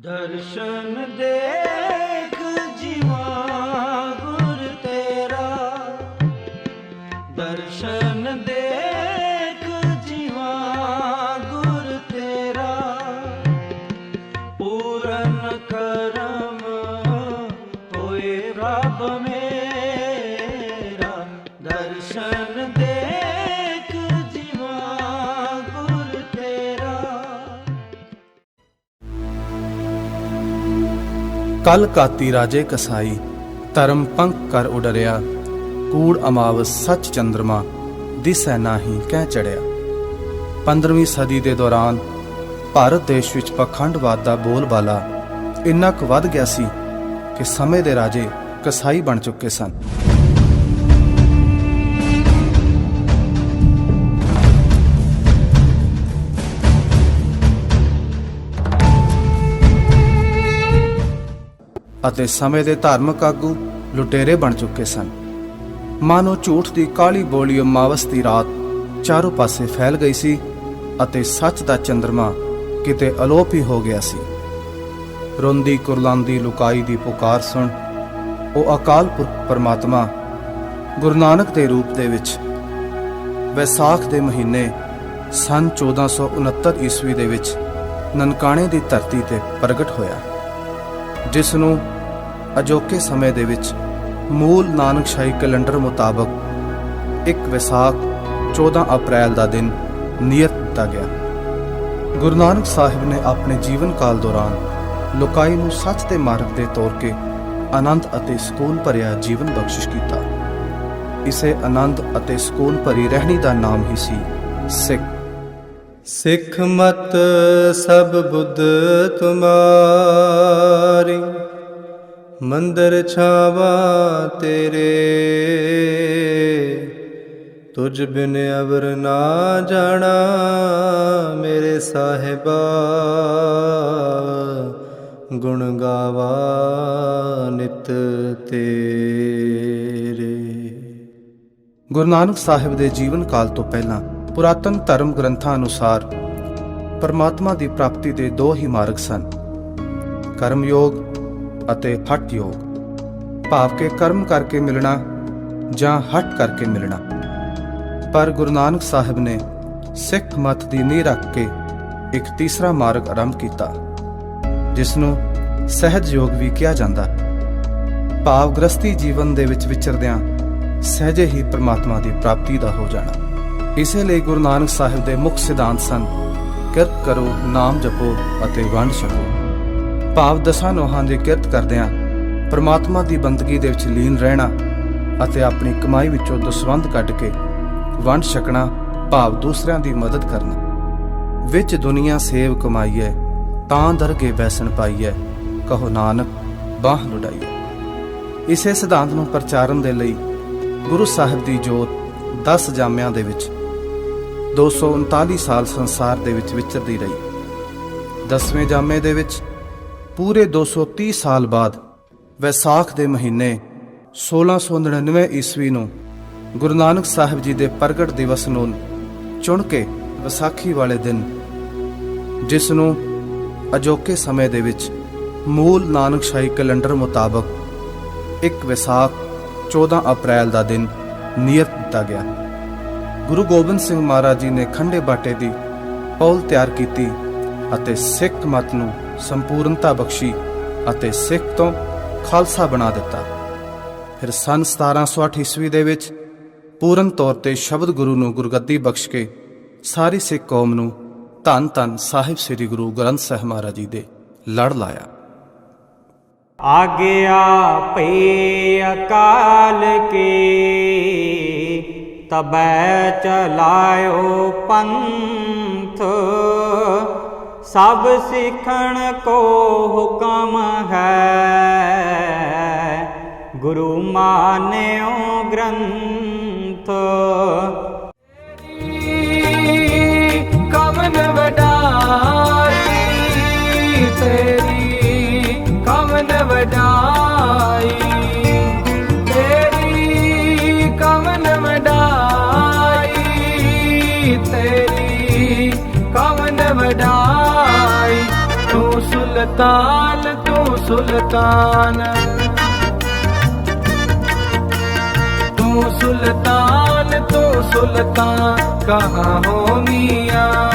ਦਰਸ਼ਨ ਦੇਖ ਜੀਵਾ ਗੁਰ ਤੇਰਾ। ਦਰਸ਼ਨ ਦੇਖ ਜੀਵਾ ਗੁਰ ਤੇਰਾ। ਪੂਰਨ ਕਰਮ ਹੋਏ ਰੱਬ ਮੇਰਾ। ਦਰਸ਼ਨ ਕਲ ਕਾਤੀ ਰਾਜੇ ਕਸਾਈ, ਧਰਮ ਪੰਕ ਕਰ ਉਡਰਿਆ। ਕੂੜ ਅਮਾਵਸ ਸੱਚ ਚੰਦਰਮਾ, ਦਿਸੈ ਨਾਹੀ ਕਹਿ ਚੜਿਆ। 15ਵੀਂ ਸਦੀ ਦੇ ਦੌਰਾਨ ਭਾਰਤ ਦੇਸ਼ ਵਿੱਚ ਪਖੰਡਵਾਦ ਦਾ ਬੋਲਬਾਲਾ ਇੰਨਾ ਕੁ ਵੱਧ ਗਿਆ ਸੀ ਕਿ ਸਮੇਂ ਦੇ ਰਾਜੇ ਕਸਾਈ ਬਣ ਚੁੱਕੇ ਸਨ। ਅਤੇ ਸਮੇਂ ਦੇ ਧਾਰਮਿਕ ਆਗੂ ਲੁਟੇਰੇ ਬਣ ਚੁੱਕੇ ਸਨ। ਮਾਨੋ ਝੂਠ ਦੀ ਕਾਲੀ ਬੋਲੀ ਅਮਾਵਸ ਦੀ ਰਾਤ ਚਾਰੋਂ ਪਾਸੇ ਫੈਲ ਗਈ ਸੀ ਅਤੇ ਸੱਚ ਦਾ ਚੰਦਰਮਾ ਕਿਤੇ ਅਲੋਪ ਹੀ ਹੋ ਗਿਆ ਸੀ। ਰੋਂਦੀ ਕੁਰਲਾਂਦੀ ਲੁਕਾਈ ਦੀ ਪੁਕਾਰ ਸੁਣ ਉਹ ਅਕਾਲ ਪੁਰਖ ਪਰਮਾਤਮਾ ਗੁਰੂ ਨਾਨਕ ਦੇ ਰੂਪ ਦੇ ਵਿੱਚ ਵੈਸਾਖ ਦੇ ਮਹੀਨੇ ਸਨ 1469 ਈਸਵੀ ਦੇ ਵਿੱਚ ਨਨਕਾਣੇ ਦੀ ਧਰਤੀ ਤੇ ਪ੍ਰਗਟ ਹੋਇਆ, ਜਿਸ ਨੂੰ ਅਜੋਕੇ ਸਮੇਂ ਦੇ ਵਿੱਚ ਮੂਲ ਨਾਨਕਸ਼ਾਹੀ ਕੈਲੰਡਰ ਮੁਤਾਬਕ ਇੱਕ ਵਿਸਾਖ 14 ਅਪ੍ਰੈਲ ਦਾ ਦਿਨ ਨਿਯਤ ਦਿੱਤਾ ਗਿਆ। ਗੁਰੂ ਨਾਨਕ ਸਾਹਿਬ ਨੇ ਆਪਣੇ ਜੀਵਨ ਕਾਲ ਦੌਰਾਨ ਲੋਕਾਈ ਨੂੰ ਸੱਚ ਦੇ ਮਾਰਗ ਦੇ ਤੌਰ ਕੇ ਆਨੰਦ ਅਤੇ ਸਕੂਨ ਭਰਿਆ ਜੀਵਨ ਬਖਸ਼ਿਸ਼ ਕੀਤਾ। ਇਸੇ ਆਨੰਦ ਅਤੇ ਸਕੂਨ ਭਰੀ ਰਹਿਣੀ ਦਾ ਨਾਮ ਹੀ ਸੀ ਸਿੱਖ। ਸਿੱਖ ਮਤ ਸਭ ਬੁੱਧ ਤੁਮਾਰੀ। ਮੰਦਰ ਛਾਵਾ ਤੇਰੇ। ਤੁਝ ਬਿਨ ਅਵਰ ਨਾ ਜਾਣਾ ਮੇਰੇ ਸਾਹਿਬਾ। ਗੁਣ ਗਾਵਾ ਨਿਤ ਤੇਰੇ। ਗੁਰੂ ਨਾਨਕ ਸਾਹਿਬ ਦੇ ਜੀਵਨ ਕਾਲ ਤੋਂ ਪਹਿਲਾਂ ਪੁਰਾਤਨ ਧਰਮ ਗ੍ਰੰਥਾਂ ਅਨੁਸਾਰ ਪਰਮਾਤਮਾ ਦੀ ਪ੍ਰਾਪਤੀ ਦੇ ਦੋ ਹੀ ਮਾਰਗ ਸਨ। ਕਰਮਯੋਗ ਅਤੇ ਹਠ ਯੋਗ। ਭਾਵ ਕੇ ਕਰਮ ਕਰਕੇ ਮਿਲਣਾ ਜਾਂ ਹਠ ਕਰਕੇ ਮਿਲਣਾ। ਪਰ ਗੁਰੂ ਨਾਨਕ ਸਾਹਿਬ ਨੇ ਸਿੱਖ ਮਤ ਦੀ ਨੀਂਹ ਰੱਖ ਕੇ ਇੱਕ ਤੀਸਰਾ ਮਾਰਗ ਆਰੰਭ ਕੀਤਾ ਜਿਸ ਨੂੰ ਸਹਿਜ ਯੋਗ ਵੀ ਕਿਹਾ ਜਾਂਦਾ ਭਾਵ ਗ੍ਰਸਤੀ ਜੀਵਨ ਦੇ ਵਿੱਚ ਵਿਚਰਦਿਆਂ ਸਹਿਜੇ ਹੀ ਪ੍ਰਮਾਤਮਾ ਦੀ ਪ੍ਰਾਪਤੀ ਦਾ ਹੋ ਜਾਣਾ। ਇਸੇ ਲਈ ਗੁਰੂ ਨਾਨਕ ਸਾਹਿਬ ਦੇ ਮੁੱਖ ਸਿਧਾਂਤ ਸਨ, ਕਿਰਤ ਕਰੋ, ਨਾਮ ਜਪੋ ਅਤੇ ਵੰਡ ਛਕੋ। ਭਾਵ ਦਸਾਂ ਨੋਹਾਂ ਦੀ ਕਿਰਤ ਕਰਦਿਆਂ ਪ੍ਰਮਾਤਮਾ ਦੀ ਬੰਦਗੀ ਦੇ ਵਿੱਚ ਲੀਨ ਰਹਿਣਾ ਅਤੇ ਆਪਣੀ ਕਮਾਈ ਵਿੱਚੋਂ ਦਸਵੰਧ ਕੱਢ ਕੇ ਵੰਡ ਛਕਣਾ ਭਾਵ ਦੂਸਰਿਆਂ ਦੀ ਮਦਦ ਕਰਨਾ। ਵਿੱਚ ਦੁਨੀਆ ਸੇਵ ਕਮਾਈਐ, ਤਾਂ ਦਰਗੇ ਬੈਸਣ ਪਾਈਐ, ਕਹੋ ਨਾਨਕ, ਬਾਹ ਲੁਡਾਈਐ ਇਸੇ ਸਿਧਾਂਤ ਨੂੰ ਪ੍ਰਚਾਰਨ ਦੇ ਲਈ ਗੁਰੂ ਸਾਹਿਬ ਦੀ ਜੋਤ 10 ਜਾਮਿਆਂ ਦੇ ਵਿੱਚ 239 ਸਾਲ ਸੰਸਾਰ ਦੇ ਵਿੱਚ ਵਿਚਰਦੀ ਰਹੀ। 10ਵੇਂ ਜਾਮੇ ਦੇ ਵਿੱਚ ਪੂਰੇ 230 ਸਾਲ ਬਾਅਦ ਵੈਸਾਖ ਦੇ ਮਹੀਨੇ 1699 ਈਸਵੀ ਨੂੰ ਗੁਰੂ ਨਾਨਕ ਸਾਹਿਬ ਜੀ ਦੇ ਪ੍ਰਗਟ ਦਿਵਸ ਨੂੰ ਚੁਣ ਕੇ ਵਿਸਾਖੀ ਵਾਲੇ ਦਿਨ, ਜਿਸ ਨੂੰ ਅਜੋਕੇ ਸਮੇਂ ਦੇ ਵਿੱਚ ਮੂਲ ਨਾਨਕਸ਼ਾਹੀ ਕੈਲੰਡਰ ਮੁਤਾਬਕ ਇੱਕ ਵਿਸਾਖ 14 ਅਪ੍ਰੈਲ ਦਾ ਦਿਨ ਨਿਯਤ ਦਿੱਤਾ ਗਿਆ। ਗੁਰੂ ਗੋਬਿੰਦ ਸਿੰਘ ਮਹਾਰਾਜ ਜੀ ਨੇ ਖੰਡੇ ਬਾਟੇ ਦੀ ਪੌਲ ਤਿਆਰ ਕੀਤੀ। ਅਤੇ ਸਿੱਖ ਮਤ ਨੂੰ ਸੰਪੂਰਨਤਾ ਬਖਸ਼ੀ ਅਤੇ ਸਿੱਖ ਤੋਂ ਖਾਲਸਾ ਬਣਾ ਦਿੱਤਾ। ਫਿਰ ਸਨ 1708 ਈਸਵੀ ਦੇ ਵਿੱਚ ਪੂਰਨ ਤੌਰ ਤੇ ਸ਼ਬਦ ਗੁਰੂ ਨੂੰ ਗੁਰਗੱਦੀ ਬਖਸ਼ ਕੇ ਸਾਰੀ ਸਿੱਖ ਕੌਮ ਨੂੰ ਧੰਨ ਧੰਨ ਸਾਹਿਬ ਸ੍ਰੀ ਗੁਰੂ ਗ੍ਰੰਥ ਸਾਹਿਬ ਮਹਾਰਾਜ ਜੀ ਦੇ ਲੜ ਲਾਇਆ। ਆਗਿਆ ਭਈ ਅਕਾਲ ਕੀ, ਤਬੈ ਚਲਾਇਓ ਪੰਥ ਸਭ ਸਿੱਖਣ ਕੋ ਹੁਕਮ ਹੈ। ਗੁਰੂ ਮਾਨਿਓ ਗ੍ਰੰਥ ਸੁਲਤਾਨ ਤੂੰ ਸੁਲਤਾਨ। ਤੂੰ ਸੁਲਤਾਨ ਤੂੰ ਸੁਲਤਾਨ ਕਹਾਂ ਹੋ ਮੀਆਂ?